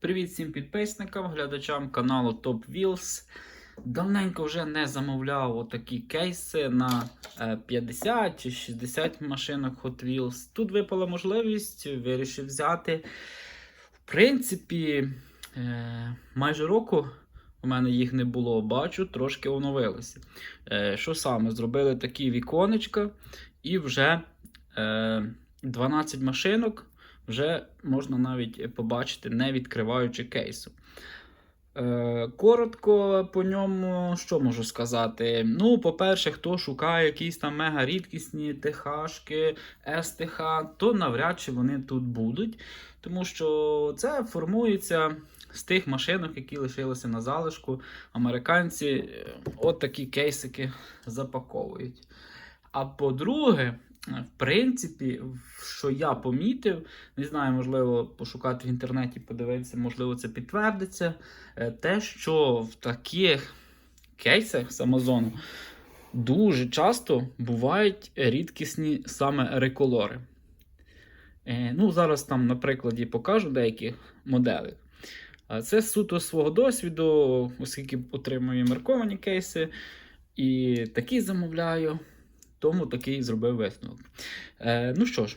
Привіт всім підписникам, глядачам каналу Top Wheels. Давненько вже не замовляв отакі кейси на е, 50 чи 60 машинок Hot Wheels. Тут випала можливість, вирішив взяти. В принципі, е, майже року у мене їх не було, бачу, трошки оновилися. Е, Що саме? Зробили такі віконечка і вже е, 12 машинок вже можна навіть побачити, не відкриваючи кейсу. Е, коротко по ньому, що можу сказати? Ну, по-перше, хто шукає якісь там мега рідкісні ТХшки, СТХ, то навряд чи вони тут будуть. Тому що це формується з тих машинок, які лишилися на залишку. Американці е, от такі кейсики запаковують. А по-друге, в принципі, що я помітив, не знаю, можливо, пошукати в інтернеті, подивитися, можливо, це підтвердиться. е, Те, що в таких кейсах з Амазону дуже часто бувають рідкісні саме реколори. Е, Ну, зараз там на прикладі покажу деякі моделі. Це суто свого досвіду, оскільки отримую марковані кейси, і такі замовляю. Тому такий зробив висновок. Е, ну що ж,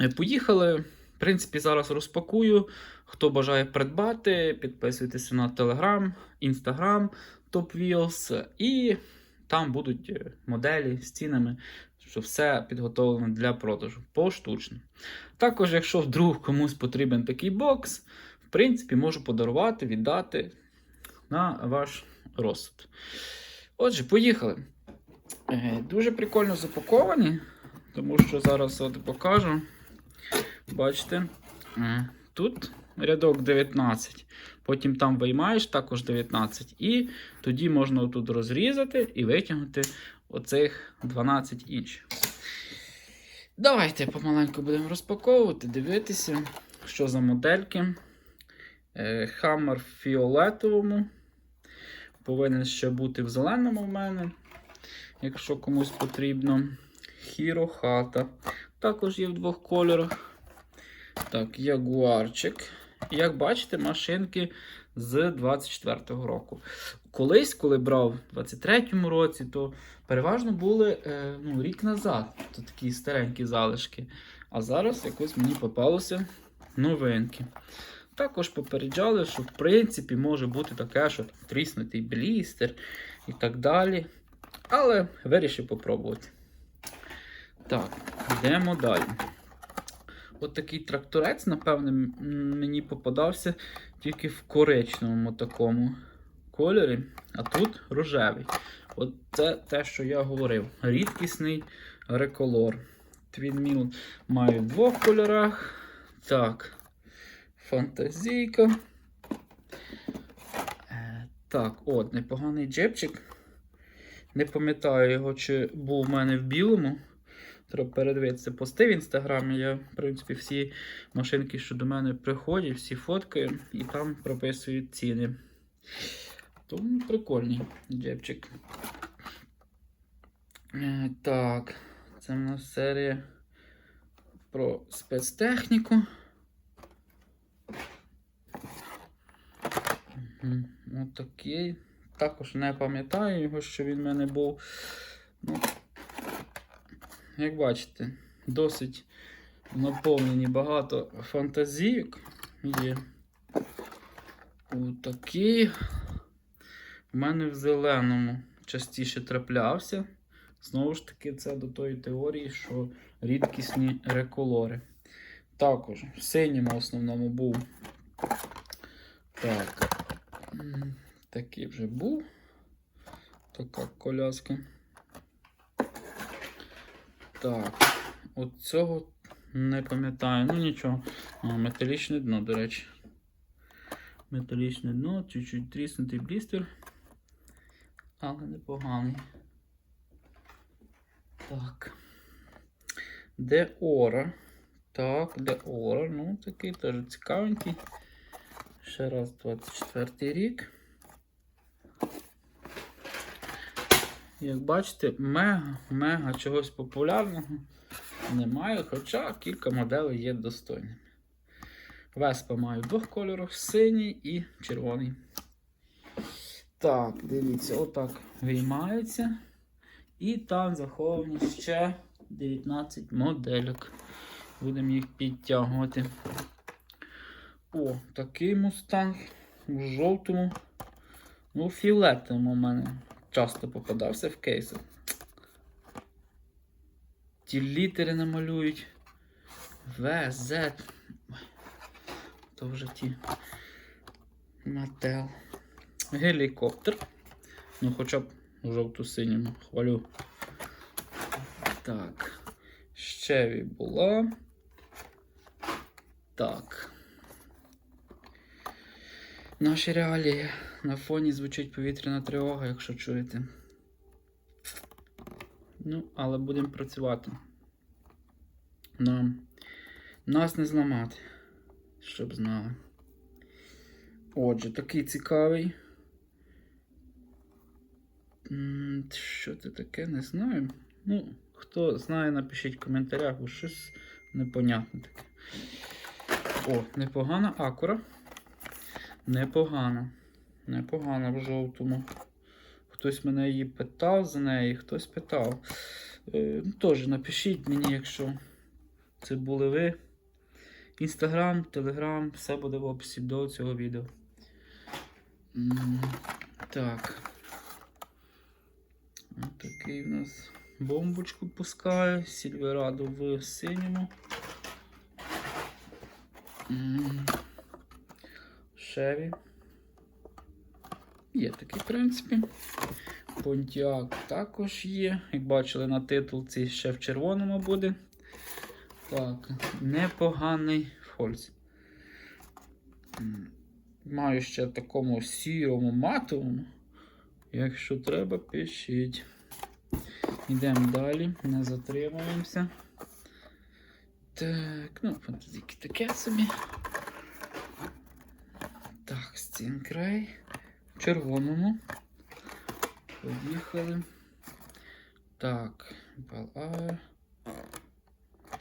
е, поїхали. В принципі, зараз розпакую. Хто бажає придбати, підписуйтеся на Telegram, Instagram, Top Wheels, і там будуть е, моделі з цінами, що все підготовлено для продажу поштучно. Також, якщо вдруг комусь потрібен такий бокс, в принципі, можу подарувати, віддати на ваш розсуд. Отже, поїхали. Е, Дуже прикольно запаковані, тому що зараз от покажу. Бачите, е, тут рядок 19, потім там виймаєш також 19, і тоді можна тут розрізати і витягнути оцих 12 інших. Давайте помаленьку будемо розпаковувати, дивитися, що за модельки. Е, Хаммер в фіолетовому. Повинен ще бути в зеленому в мене якщо комусь потрібно. Хіро хата. Також є в двох кольорах. Так, ягуарчик. Як бачите, машинки з 24-го року. Колись, коли брав в 23-му році, то переважно були е, ну, рік назад. То такі старенькі залишки. А зараз якось мені попалося новинки. Також попереджали, що в принципі може бути таке, що тріснутий блістер і так далі. Але вирішив попробувати. Так, йдемо далі. От такий тракторець, напевне, мені попадався тільки в коричневому такому кольорі, а тут рожевий. От це те, що я говорив. Рідкісний реколор. Твінміл маю в двох кольорах. Так, фантазійка. Е, Так, от, непоганий джепчик. Не пам'ятаю його, чи був у мене в білому. Треба передивитися пости в інстаграмі. Я, в принципі, всі машинки, що до мене приходять, всі фоткаю і там прописують ціни. Тому прикольний джепчик. Е, Так, це в нас серія про спецтехніку. Мгм, Отакий. Також не пам'ятаю його, що він в мене був. Ну, як бачите, досить наповнені багато фантазійок є. Отакий. У мене в зеленому частіше траплявся. Знову ж таки, це до тої теорії, що рідкісні реколори. Також в синьому основному був. Так. Такий вже був. Така коляска. Так, от цього не пам'ятаю. Ну нічого. А, металічне дно, до речі. Металічне дно, чуть-чуть тріснутий блістер. Але непоганий. Так. Деора. Так, Деора. Ну, такий теж цікавенький. Ще раз 24 рік. Як бачите, мега-мега чогось популярного немає, хоча кілька моделей є достойними. Веспа маю в двох кольорах: синій і червоний. Так, дивіться, отак виймається. І там заховані ще 19 модельок. Будемо їх підтягувати. О, такий мустанг в жовтому. Ну, фіолетовому у мене часто попадався в кейси. Ті літери намалюють. В, З. То вже ті. Мател. Гелікоптер. Ну, хоча б жовто-синьому. Хвалю. Так. Щеві була. Так. Наші реалії. На фоні звучить повітряна тривога, якщо чуєте. Ну, але будемо працювати. Нам нас не зламати, щоб знали. Отже, такий цікавий. Що це таке, не знаю. Ну, хто знає, напишіть в коментарях, бо щось непонятне таке. О, непогана акура. Непогана. Непогана в жовтому. Хтось мене її питав за неї, хтось питав. Е, ну, Теж напишіть мені, якщо це були ви. Інстаграм, Телеграм, все буде в описі до цього відео. Так. Ось такий у нас бомбочку пускає. Сільверадо в синьому. Шеві. Є такий, в принципі. Понтіак також є. Як бачили на титулці, ще в червоному буде. Так, непоганий фольц. Маю ще такому сірому матовому. Якщо треба, пишіть. Йдемо далі, не затримуємося. Так, ну, фантазійки таке собі. Так, стінкрай. Червоному. Поїхали. Так, балар.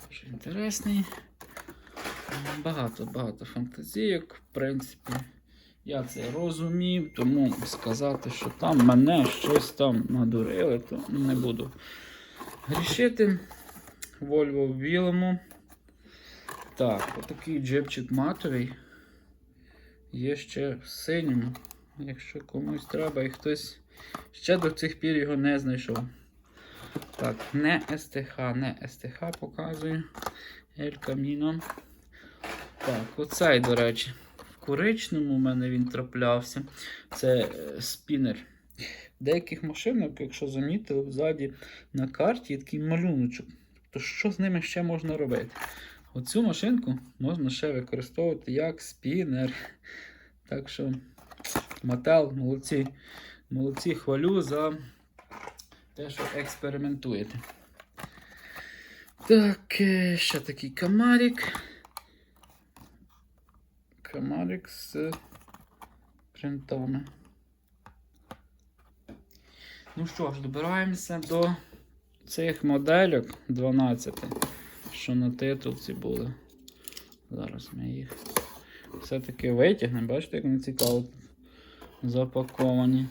Дуже інтересний. Багато, багато фантазійок. В принципі, я це розумів, тому сказати, що там мене щось там надурили, то не буду грішити. Вольво в білому. Так, отакий джепчик матовий. Є ще в синьому. Якщо комусь треба і хтось ще до цих пір його не знайшов. Так, не СТХ, не СТХ показую. Ель Каміно. Так, оцей, до речі, в коричному у мене він траплявся. Це е, спінер. Деяких машинах, якщо замітили, ззаді на карті є такий малюночок. То що з ними ще можна робити? Оцю машинку можна ще використовувати як спінер. Так що, Мател, молодці. Молодці, хвалю за те, що експериментуєте. Так, е, ще такий камарик. Камарик з принтами. Ну що ж, добираємося до цих модельок 12, що на титулці були. Зараз ми їх все-таки витягнемо. Бачите, як вони цікаво запаковані.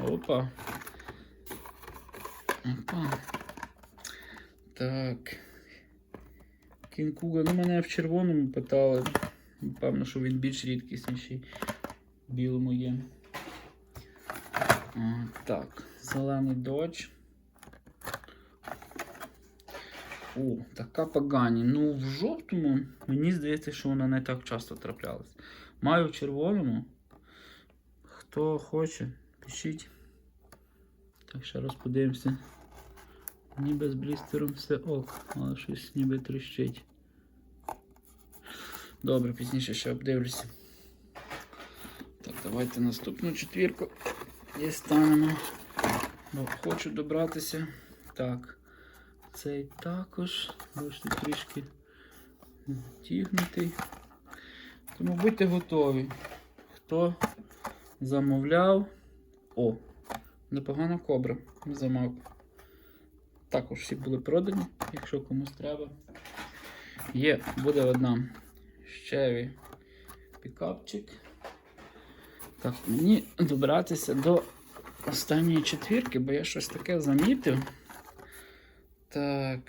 Опа. Опа. Так. Кінкуга, ну мене в червоному питали. Певно, що він більш рідкісніший. Білому є. Так, зелений додж. О, така погані. Ну, в жовтому мені здається, що вона не так часто траплялась. Маю в червоному. Хто хоче, пишіть. Так, ще раз подивимося. Ніби з блістером все ок, але щось ніби тріщить. Добре, пізніше ще обдивлюся. Так, давайте наступну четвірку дістанемо. Бо хочу добратися. Так. Цей також. Бачите, трішки тігнутий. Тому будьте готові. Хто замовляв. О! Непогана кобра. Замок. Також всі були продані, якщо комусь треба. Є, буде одна Chevy пікапчик. Так, мені добратися до останньої четвірки, бо я щось таке замітив. Так.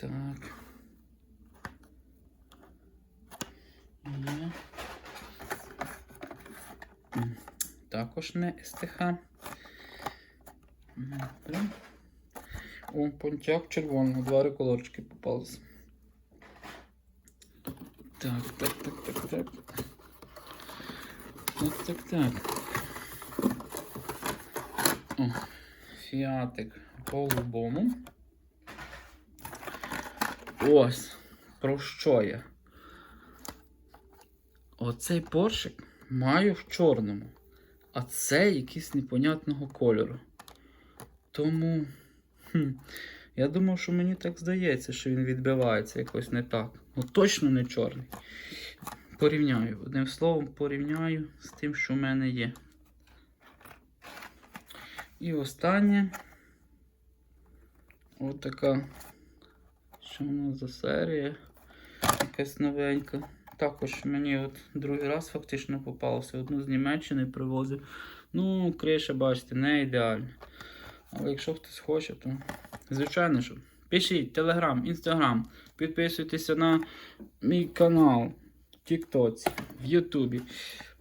Так. Є. Також не СТХ. О, понтяк червоного, два реколорчики попались. Так, так, так, так, так. Так, так, так. О, фіатик по-любому. Ось, про що я? Оцей поршик маю в чорному, а це якийсь непонятного кольору. Тому. Хм, я думав, що мені так здається, що він відбивається якось не так. Ну точно не чорний. Порівняю. Одним словом, порівняю з тим, що в мене є. І останнє. Ось така. Що в нас за серія? Якась новенька. Також мені от другий раз фактично попалося. Одну з Німеччини привозив. Ну, криша, бачите, не ідеальна. Але якщо хтось хоче, то звичайно що. Пишіть Телеграм, Інстаграм, підписуйтеся на мій канал в Тіктоці, в Ютубі.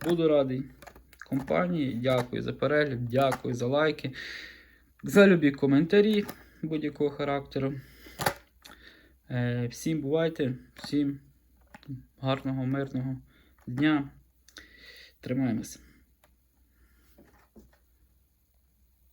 Буду радий компанії. Дякую за перегляд, дякую за лайки, за любі коментарі будь-якого характеру. Е, всім бувайте, всім гарного, мирного дня. Тримаємося.